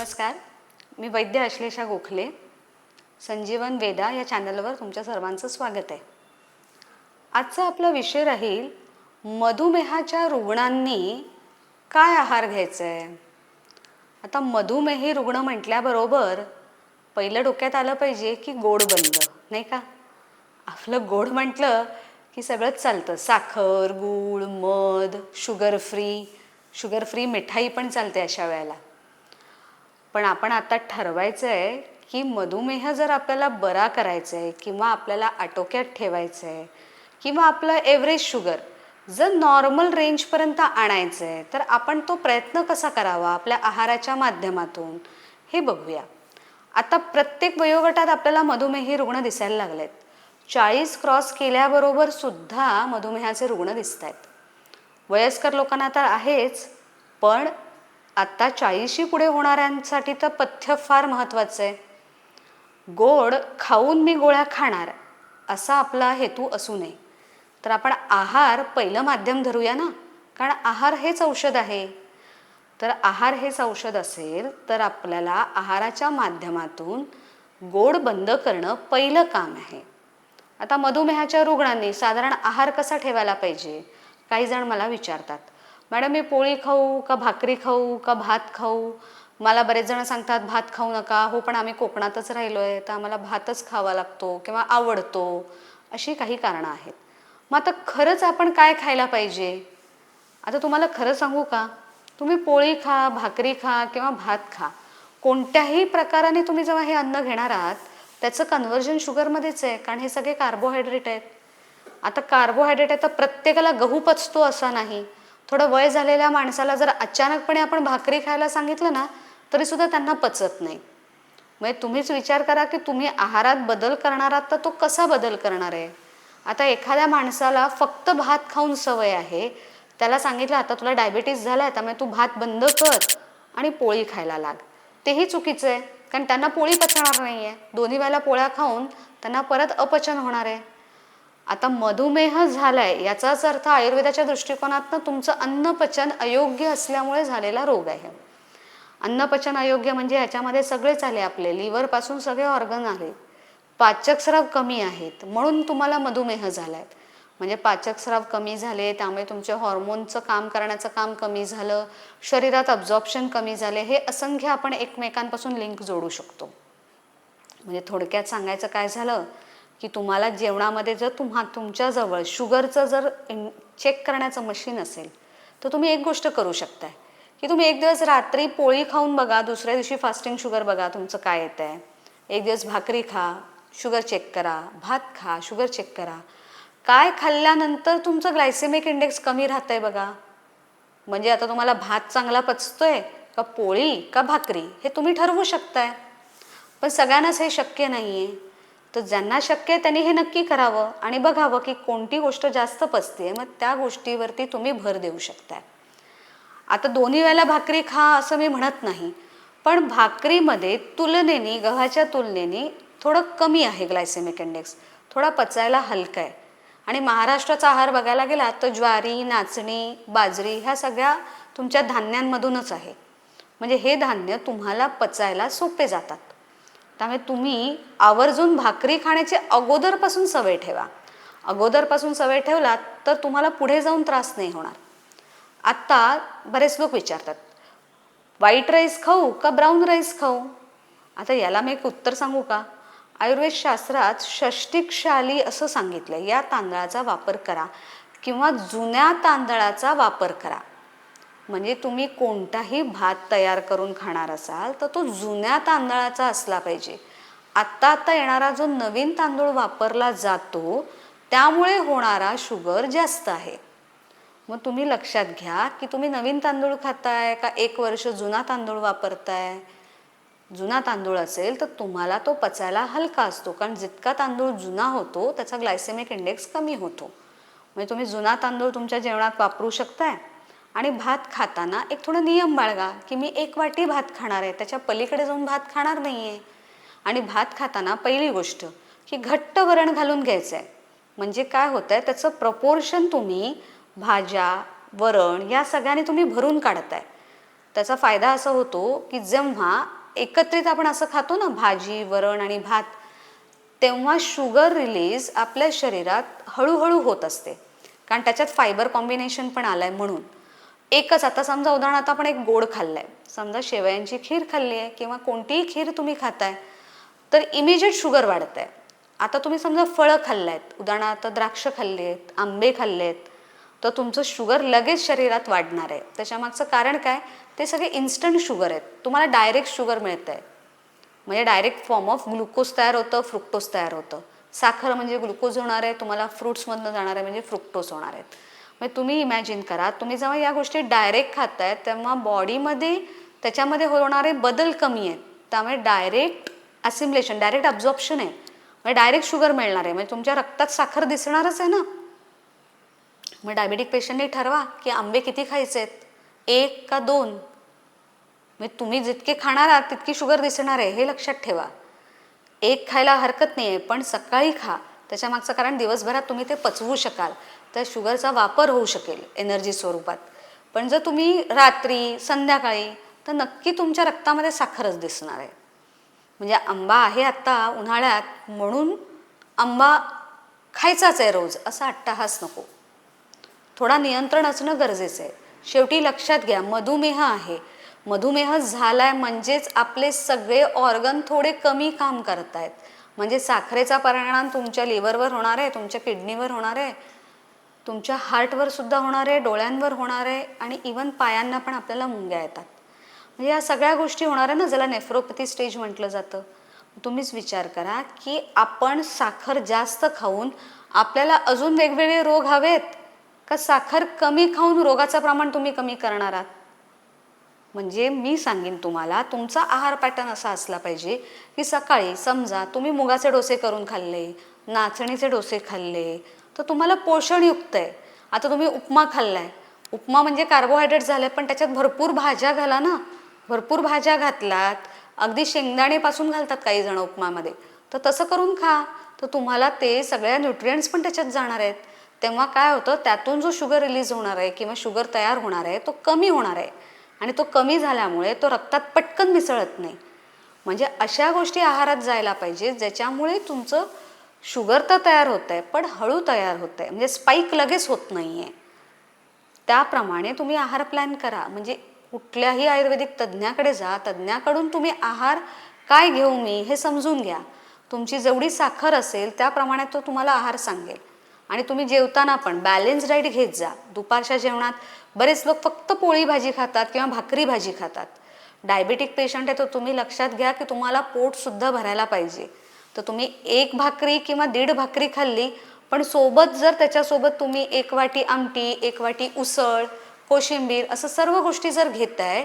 नमस्कार. मी वैद्य अश्लेषा गोखले. संजीवन वेदा या चॅनलवर तुमच्या सर्वांचं स्वागत आहे. आजचा आपला विषय राहील मधुमेहाच्या रुग्णांनी काय आहार घ्यायचा आहे आता मधुमेही रुग्ण म्हटल्याबरोबर पहिलं डोक्यात आलं पाहिजे की गोड बनलं नाही का? आपलं गोड म्हटलं की सगळंच चालतं. साखर गूळ मध शुगर फ्री शुगर फ्री मिठाई पण चालते अशा वेळेला. पण आपण आता ठरवायचं आहे की मधुमेह जर आपल्याला बरा करायचा आहे किंवा आपल्याला आटोक्यात ठेवायचं आहे किंवा आपलं एव्हरेज शुगर जर नॉर्मल रेंजपर्यंत आणायचं आहे तर आपण तो प्रयत्न कसा करावा आपल्या आहाराच्या माध्यमातून? हे बघूया. आता प्रत्येक वयोगटात आपल्याला मधुमेही रुग्ण दिसायला लागलेत. चाळीस क्रॉस केल्याबरोबर सुद्धा मधुमेहाचे रुग्ण दिसत आहेत वयस्कर लोकांना तर आहेच पण आत्ता चाळीशी पुढे होणाऱ्यांसाठी तर पथ्य फार महत्त्वाचं आहे. गोड खाऊन मी गोळ्या खाणार असा आपला हेतू असू नये. तर आपण आहार पहिलं माध्यम धरूया ना? कारण आहार हेच औषध आहे. तर आहार हेच औषध असेल तर आपल्याला आहाराच्या माध्यमातून गोड बंद करणं पहिलं काम आहे. आता मधुमेहाच्या रुग्णांनी साधारण आहार कसा ठेवायला पाहिजे? काही जण मला विचारतात. मॅडम मी पोळी खाऊ का भाकरी खाऊ का भात खाऊ? मला बरेच जण सांगतात भात खाऊ नका. हो पण आम्ही कोकणातच राहिलो आहे तर आम्हाला भातच खावा लागतो किंवा आवडतो अशी काही कारणं आहेत. मग आता खरंच आपण काय खायला पाहिजे? आता तुम्हाला खरं सांगू का? तुम्ही पोळी खा भाकरी खा किंवा भात खा. कोणत्याही प्रकाराने तुम्ही जेव्हा हे अन्न घेणार आहात त्याचं कन्व्हर्जन शुगरमध्येच आहे कारण हे सगळे कार्बोहायड्रेट आहेत. आता कार्बोहायड्रेट आहे तर प्रत्येकाला गहू पचतो असा नाही. थोडं वय झालेल्या माणसाला जर अचानकपणे आपण भाकरी खायला सांगितलं ना तरीसुद्धा त्यांना पचत नाही. म्हणजे तुम्हीच विचार करा की तुम्ही आहारात बदल करणार आहात तर तो कसा बदल करणार आहे? आता एखाद्या माणसाला फक्त भात खाऊन सवय आहे. त्याला सांगितलं आता तुला डायबिटीस झाला आहे त्यामुळे तू भात बंद कर आणि पोळी खायला लाग. तेही चुकीचं आहे. कारण त्यांना पोळी पचणार नाही आहे दोन्ही वेळेला पोळ्या खाऊन त्यांना परत अपचन होणार आहे. आता मधुमेह झालाय याचाच अर्थ आयुर्वेदाच्या दृष्टिकोनातनं तुमचं अन्नपचन अयोग्य असल्यामुळे झालेला रोग आहे. अन्नपचन अयोग्य म्हणजे ह्याच्यामध्ये सगळेच आले आपले. लिव्हरपासून सगळे ऑर्गन आले. पाचकस्राव कमी आहेत म्हणून तुम्हाला मधुमेह झालाय. म्हणजे पाचकस्राव कमी झाले त्यामुळे तुमचे हॉर्मोनचं काम करण्याचं काम कमी झालं शरीरात अब्झॉर्प्शन कमी झाले हे असंख्य आपण एकमेकांपासून लिंक जोडू शकतो. म्हणजे थोडक्यात सांगायचं काय झालं? की तुम्हाला जेवणामध्ये जर तुम्हा तुमच्याजवळ शुगरचं जर चेक करण्याचं मशीन असेल तर तुम्ही एक गोष्ट करू शकताय. की तुम्ही एक दिवस रात्री पोळी खाऊन बघा दुसऱ्या दिवशी फास्टिंग शुगर बघा तुमचं काय येतं आहे एक दिवस भाकरी खा शुगर चेक करा भात खा शुगर चेक करा. काय खाल्ल्यानंतर तुमचं ग्लायसेमिक इंडेक्स कमी राहतंय बघा. म्हणजे आता तुम्हाला भात चांगला पचतोय का पोळी का भाकरी हे तुम्ही ठरवू शकताय. पण सगळ्यांनाच हे शक्य नाही आहे तर ज्यांना शक्य आहे त्यांनी हे नक्की करावं आणि बघावं की कोणती गोष्ट जास्त पचते. मग त्या गोष्टीवरती तुम्ही भर देऊ शकताय. आता दोन्ही वेळेला भाकरी खा असं मी म्हणत नाही पण भाकरीमध्ये तुलनेने गव्हाच्या तुलनेने थोडं कमी आहे ग्लायसेमिक इंडेक्स थोडा पचायला हलका आहे. आणि महाराष्ट्राचा आहार बघायला गेला तर ज्वारी नाचणी बाजरी ह्या सगळ्या तुमच्या धान्यांमधूनच आहे. म्हणजे हे धान्य तुम्हाला पचायला सोपे जातात. त्यामुळे तुम्ही आवर्जून भाकरी खाण्याची अगोदरपासून सवय ठेवा. अगोदरपासून सवय ठेवलात तर तुम्हाला पुढे जाऊन त्रास नाही होणार. आत्ता बरेच लोक विचारतात व्हाईट राईस खाऊ का ब्राऊन राईस खाऊ? आता याला मी एक उत्तर सांगू का? आयुर्वेद शास्त्रात षष्टिकशाली असं सांगितलं या तांदळाचा वापर करा किंवा जुन्या तांदळाचा वापर करा. म्हणजे तुम्ही कोणताही भात तयार करून खाणार असाल तर तो जुन्या तांदळाचा असला पाहिजे. आत्ता आत्ता येणारा जो नवीन तांदूळ वापरला जातो त्यामुळे होणारा शुगर जास्त आहे. मग तुम्ही लक्षात घ्या की तुम्ही नवीन तांदूळ खाताय का एक वर्ष जुना तांदूळ वापरताय? जुना तांदूळ असेल तर तुम्हाला तो पचायला हलका असतो कारण जितका तांदूळ जुना होतो त्याचा ग्लायसेमिक इंडेक्स कमी होतो. म्हणजे तुम्ही जुना तांदूळ तुमच्या जेवणात वापरू शकताय आणि भात खाताना एक थोडं नियम बाळगा की मी एक वाटी भात खाणार आहे त्याच्या पलीकडे जाऊन भात खाणार नाही आहे आणि भात खाताना पहिली गोष्ट की घट्ट वरण घालून घ्यायचं आहे म्हणजे काय होतं आहे त्याचं प्रपोर्शन तुम्ही भाज्या वरण या सगळ्याने तुम्ही भरून काढताय. त्याचा फायदा असा होतो की जेव्हा एकत्रित आपण असं खातो ना भाजी वरण आणि भात तेव्हा शुगर रिलीज आपल्या शरीरात हळूहळू होत असते. कारण त्याच्यात फायबर कॉम्बिनेशन पण आलं आहे म्हणून. एकच आता समजा उदाहरणार्थ आपण एक गोड खाल्लंय. समजा शेवयांची खीर खाल्ली आहे किंवा कोणतीही खीर तुम्ही खाताय तर इमिजिएट शुगर वाढत आहे आता तुम्ही समजा फळं खाल्लायत उदाहरणार्थ द्राक्ष खाल्ली आहेत आंबे खाल्ले आहेत तर तुमचं शुगर लगेच शरीरात वाढणार. आहे त्याच्यामागचं कारण काय? ते सगळे इन्स्टंट शुगर आहेत. तुम्हाला डायरेक्ट शुगर मिळतं आहे म्हणजे डायरेक्ट फॉर्म ऑफ ग्लुकोज तयार होतं फ्रुक्टोज तयार होतं. साखर म्हणजे ग्लुकोज होणार आहे तुम्हाला फ्रुट्समधनं जाणार आहे म्हणजे फ्रुक्टोज होणार आहेत. म्हणजे तुम्ही इमॅजिन करा. तुम्ही जेव्हा या गोष्टी डायरेक्ट खाताय तेव्हा बॉडीमध्ये त्याच्यामध्ये होणारे बदल कमी आहेत. त्यामुळे डायरेक्ट असिम्युलेशन डायरेक्ट अब्झॉर्प्शन आहे. म्हणजे डायरेक्ट शुगर मिळणार आहे. म्हणजे तुमच्या रक्तात साखर दिसणारच आहे ना? मग डायबेटिक पेशंटने ठरवा की आंबे किती खायचे आहेत एक का दोन? म्हणजे तुम्ही जितके खाणार आहात तितकी शुगर दिसणार आहे. हे लक्षात ठेवा. एक खायला हरकत नाही आहे पण सकाळी खा. त्याच्या मागचं कारण दिवसभरात तुम्ही ते पचवू शकाल. तर शुगरचा वापर होऊ शकेल एनर्जी स्वरूपात. पण जर तुम्ही रात्री संध्याकाळी तर नक्की तुमच्या रक्तामध्ये साखरच दिसणार आहे. म्हणजे आंबा आहे आत्ता उन्हाळ्यात म्हणून आंबा खायचाच आहे रोज असा अट्टाहास नको. थोडा नियंत्रण असणं गरजेचं आहे. शेवटी लक्षात घ्या मधुमेह आहे. मधुमेह झालाय म्हणजेच आपले सगळे ऑर्गन थोडे कमी काम करत आहेत म्हणजे साखरेचा परिणाम तुमच्या लिव्हरवर होणार आहे तुमच्या किडनीवर होणार आहे तुमच्या हार्टवर सुद्धा होणार आहे डोळ्यांवर होणार आहे आणि इवन पायांना पण आपल्याला मुंग्या येतात. म्हणजे या सगळ्या गोष्टी होणार आहे ना ज्याला नेफ्रोपॅथी स्टेज म्हटलं जातं. तुम्हीच विचार करा की आपण साखर जास्त खाऊन आपल्याला अजून वेगवेगळे रोग हवेत का साखर कमी खाऊन रोगाचं प्रमाण तुम्ही कमी करणार आहात? म्हणजे मी सांगेन तुम्हाला तुमचा आहार पॅटर्न असा असला पाहिजे की सकाळी समजा तुम्ही मुगाचे डोसे करून खाल्ले नाचणीचे डोसे खाल्ले तर तुम्हाला पोषणयुक्त आहे. आता तुम्ही उपमा खाल्लाय. उपमा म्हणजे कार्बोहायड्रेट झाले पण त्याच्यात भरपूर भाज्या घाला ना. भरपूर भाज्या घातलात. अगदी शेंगदाणेपासून घालतात काही जण उपमामध्ये. तर तसं करून खा. तर तुम्हाला ते सगळ्या न्यूट्रियंट्स पण त्याच्यात जाणार आहेत. तेव्हा काय होतं त्यातून जो शुगर रिलीज होणार आहे किंवा शुगर तयार होणार आहे तो कमी होणार आहे. आणि तो कमी झाल्यामुळे तो रक्तात पटकन मिसळत नाही. म्हणजे अशा गोष्टी आहारात जायला पाहिजे ज्याच्यामुळे तुमचं शुगर तर तयार होत आहे पण हळू तयार होत आहे म्हणजे स्पाईक लगेच होत नाही आहे त्याप्रमाणे तुम्ही आहार प्लॅन करा. म्हणजे कुठल्याही आयुर्वेदिक तज्ज्ञाकडे जा. तज्ज्ञाकडून तुम्ही आहार काय घेऊ मी हे समजून घ्या. तुमची जेवढी साखर असेल त्याप्रमाणे तो तुम्हाला आहार सांगेल. आणि तुम्ही जेवताना पण बॅलेन्स डाईट घेत जा. दुपारच्या जेवणात बरेच लोक फक्त पोळी भाजी खातात किंवा भाकरी भाजी खातात. डायबेटिक पेशंट आहे तर तुम्ही लक्षात घ्या की तुम्हाला पोटसुद्धा भरायला पाहिजे. तर तुम्ही एक भाकरी किंवा दीड भाकरी खाल्ली पण सोबत जर त्याच्यासोबत तुम्ही एक वाटी आमटी एक वाटी उसळ कोशिंबीर असं सर्व गोष्टी जर घेताय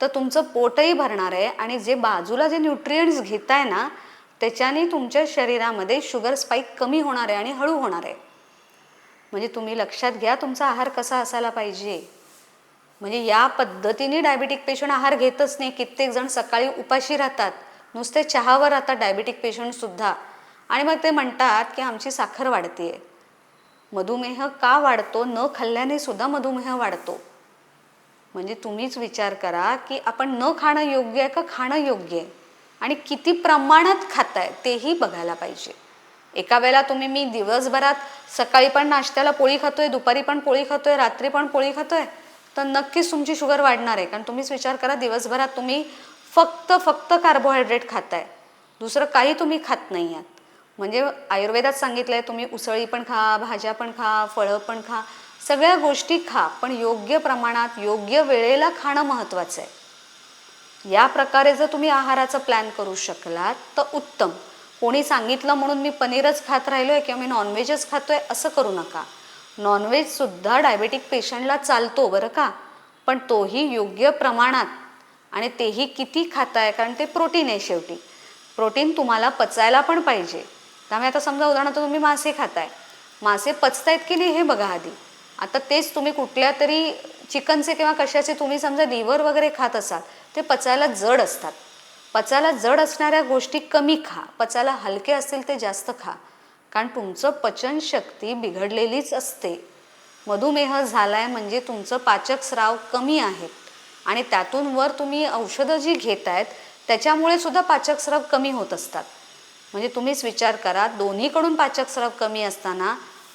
तर तुमचं पोटही भरणार आहे आणि जे बाजूला जे न्यूट्रियंट्स घेताय ना त्याच्याने तुमच्या शरीरामध्ये शुगर स्पाईक कमी होणार आहे आणि हळू होणार आहे. म्हणजे तुम्ही लक्षात घ्या तुमचा आहार कसा असायला पाहिजे. म्हणजे या पद्धतीने डायबेटिक पेशंट आहार घेतच नाही. कित्येक जण सकाळी उपाशी राहतात. नुसते चहावर राहतात डायबेटिक पेशंटसुद्धा आणि मग ते म्हणतात की आमची साखर वाढते मधुमेह का वाढतो? न खाल्ल्याने सुद्धा मधुमेह वाढतो. म्हणजे तुम्हीच विचार करा की आपण न खाणं योग्य आहे का खाणं योग्य आहे? आणि किती प्रमाणात खाताय तेही बघायला पाहिजे. एका वेळेला तुम्ही मी दिवसभरात सकाळी पण नाश्त्याला पोळी खातोय दुपारी पण पोळी खातोय रात्री पण पोळी खातोय तर नक्कीच तुमची शुगर वाढणार आहे. कारण तुम्हीच विचार करा दिवसभरात तुम्ही फक्त फक्त कार्बोहायड्रेट खाताय. दुसरं काही तुम्ही खात नाही आहात. म्हणजे आयुर्वेदात सांगितलंय तुम्ही उसळी पण खा भाज्या पण खा फळं पण खा सगळ्या गोष्टी खा पण योग्य प्रमाणात योग्य वेळेला खाणं महत्त्वाचं आहे. या प्रकारे जर तुम्ही आहाराचं प्लॅन करू शकलात तर उत्तम. कोणी सांगितलं म्हणून मी पनीरच खात राहिलो आहे किंवा मी नॉनव्हेजच खातो आहे असं करू नका. नॉनव्हेजसुद्धा डायबेटिक पेशंटला चालतो बरं का? पण तोही योग्य प्रमाणात. आणि तेही किती खाताय कारण ते प्रोटीन आहे शेवटी. प्रोटीन तुम्हाला पचायला पण पाहिजे. त्यामुळे आता समजा उदाहरणार्थ तुम्ही मासे खाताय. मासे पचतायत की नाही हे बघा आधी. आता तेच तुम्ही कुठल्या तरी चिकनचे किंवा कशाचे तुम्ही समजा लिव्हर वगैरे खात असाल ते पचायला जड असतात. पचायला जड असणाऱ्या गोष्टी कमी खा. पचायला हलके असतील ते जास्त खा. कारण तुमचं पचनशक्ती बिघडलेलीच असते. मधुमेह झाला आहे म्हणजे तुमचं पाचक स्राव कमी आहेत आणि त्यातून वर तुम्ही औषधं जी घेत आहेत त्याच्यामुळे सुद्धा पाचक स्राव कमी होत असतात. म्हणजे तुम्हीच विचार करा दोन्हीकडून पाचक स्राव कमी असताना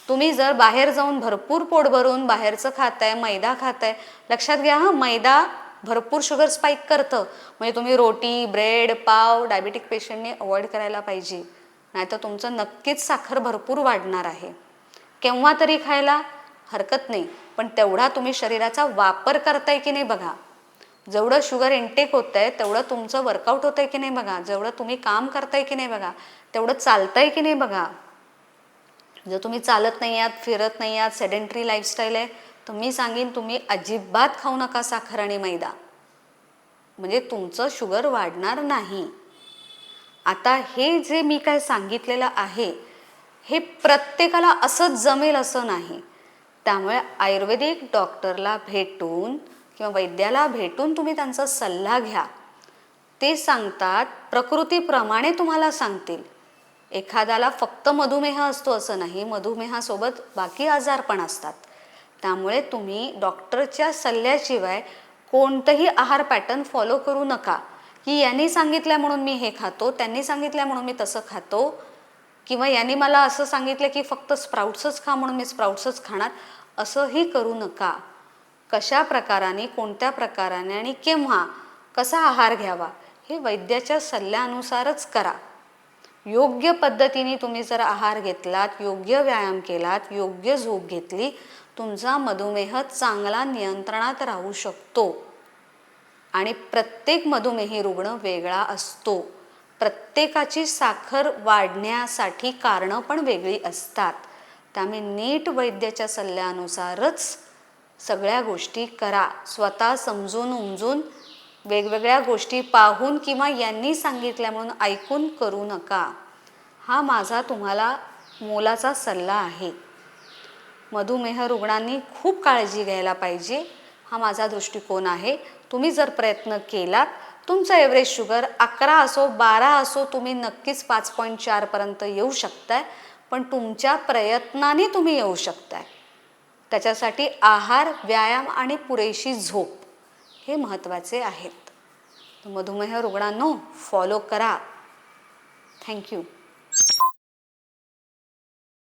तुम्ही जर बाहेर जाऊन भरपूर पोट भरून बाहेरचं खाताय मैदा खाताय लक्षात घ्या हां मैदा भरपूर शुगर स्पाईक करतं. म्हणजे तुम्ही रोटी ब्रेड पाव डायबिटिक पेशंटने अवॉइड करायला पाहिजे. नाहीतर तुमचं नक्कीच साखर भरपूर वाढणार आहे. केव्हा तरी खायला हरकत नाही. पण तेवढा तुम्ही शरीराचा वापर करताय की नाही बघा. जेवढं शुगर इंटेक होत आहे तेवढं तुमचं वर्कआउट होतं आहे की नाही बघा. जेवढं तुम्ही काम करताय की नाही बघा. तेवढं चालतंय की नाही बघा. जर तुम्ही चालत नाही आहात फिरत नाही आहात सेडेंटरी लाईफस्टाईल आहे तर मी सांगेन तुम्ही अजिबात खाऊ नका साखर आणि मैदा. म्हणजे तुमचं शुगर वाढणार नाही. आता हे जे मी काय सांगितलेलं आहे हे प्रत्येकाला असंच जमेल असं नाही. त्यामुळे आयुर्वेदिक डॉक्टरला भेटून किंवा वैद्याला भेटून तुम्ही त्यांचा सल्ला घ्या. ते सांगतात प्रकृतीप्रमाणे तुम्हाला सांगतील. एखाद्याला फक्त मधुमेह असतो असं नाही मधुमेहासोबत बाकी आजार पण असतात. त्यामुळे तुम्ही डॉक्टरच्या सल्ल्याशिवाय कोणतंही आहार पॅटर्न फॉलो करू नका. की यांनी सांगितलं म्हणून मी हे खातो त्यांनी सांगितलं म्हणून मी तसं खातो किंवा यांनी मला असं सांगितलं की फक्त स्प्राउट्सच खा म्हणून मी स्प्राउट्सच खाणार असंही करू नका. कशा प्रकाराने कोणत्या प्रकाराने आणि केव्हा कसा आहार घ्यावा हे वैद्याच्या सल्ल्यानुसारच करा. योग्य पद्धतीने तुम्ही जर आहार घेतलात योग्य व्यायाम केलात योग्य झोप घेतली तुमचा मधुमेह चांगला नियंत्रणात राहू शकतो. आणि प्रत्येक मधुमेही रुग्ण वेगळा असतो. प्रत्येकाची साखर वाढण्यासाठी कारणं पण वेगळी असतात. त्यामुळे नीट वैद्याच्या सल्ल्यानुसारच सगळ्या गोष्टी करा. स्वतः समजून उमजून वेगवेगळ्या गोष्टी पाहून किंवा यांनी सांगितल्या म्हणून ऐकून करू नका. हा माझा तुम्हाला मोलाचा सल्ला आहे. मधुमेह रुग्णांनी खूप काळजी घ्यायला पाहिजे. हा माझा दृष्टिकोन आहे. तुम्ही जर प्रयत्न केलात तुमचं एव्हरेज शुगर अकरा असो बारा असो तुम्ही नक्कीच पाच पॉईंट चारपर्यंत येऊ शकताय. पण तुमच्या प्रयत्नाने तुम्ही येऊ शकताय. त्याच्यासाठी आहार व्यायाम आणि पुरेशी झोप हे महत्त्वाचे आहेत. मधुमेह रुग्णांनो फॉलो करा. थँक्यू